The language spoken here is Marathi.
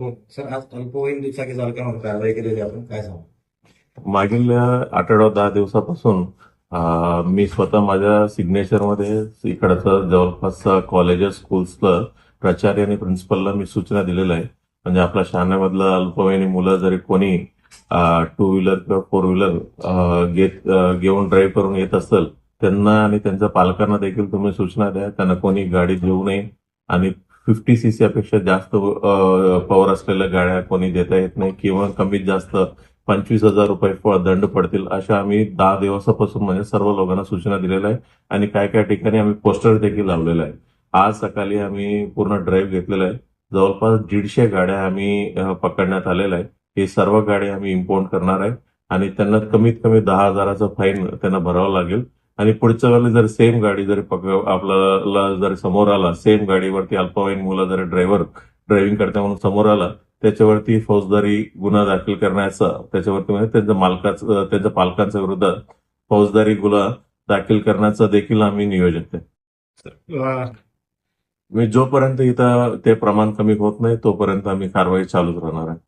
सर आज अल्पवयीन दुचाकी चालकांवर कारवाई केलेली आपण. काय सांगू? मागील आठवडा दहा दिवसापासून मी स्वतः माझ्या सिग्नेचरमध्ये इकडचं जवळपास कॉलेजेस स्कूल्सला प्राचार्य आणि प्रिन्सिपलला मी सूचना दिलेल्या आहे म्हणजे आपल्या शहाण्यामधलं अल्पवयीन मुलं जरी कोणी टू व्हीलर किंवा फोर व्हीलर घेत घेऊन ड्राईव्ह करून येत असेल त्यांना आणि त्यांच्या पालकांना देखील तुम्ही सूचना द्या. त्यांना कोणी गाडी घेऊ नये आणि फिफ्टी सी सीपेक्षा जास्त पॉवर असलेल्या गाड्या कोणी देता येत नाही किंवा कमीत जास्त पंचवीस हजार रुपये दंड पडतील अशा आम्ही दहा दिवसापासून म्हणजे सर्व लोकांना सूचना दिलेल्या आहे आणि काय काय ठिकाणी आम्ही पोस्टर देखील लावलेलं आहे आज सकाळी आम्ही पूर्ण ड्राईव्ह घेतलेला आहे. जवळपास दीडशे गाड्या आम्ही पकडण्यात आलेल्या आहे हे सर्व गाड्या आम्ही इम्पोर्ट करणार आहे. आणि त्यांना कमीत कमी दहा हजाराचं फाईन त्यांना भरावं लागेल. आणि पुढच्या वेळेला जर सेम गाडी जरी आपल्याला जर समोर आला सेम गाडीवरती अल्पवयीन मुलं जर ड्रायव्हर ड्रायव्हिंग करता म्हणून समोर आला त्याच्यावरती फौजदारी गुन्हा दाखल करण्याचा त्याच्यावरती म्हणजे त्यांच्या मालकाचं त्यांच्या पालकांच्या विरुद्ध फौजदारी गुन्हा दाखल करण्याचं देखील आम्ही नियोजन आहे जोपर्यंत इथं ते प्रमाण कमी होत नाही तोपर्यंत आम्ही कारवाई चालूच राहणार आहे.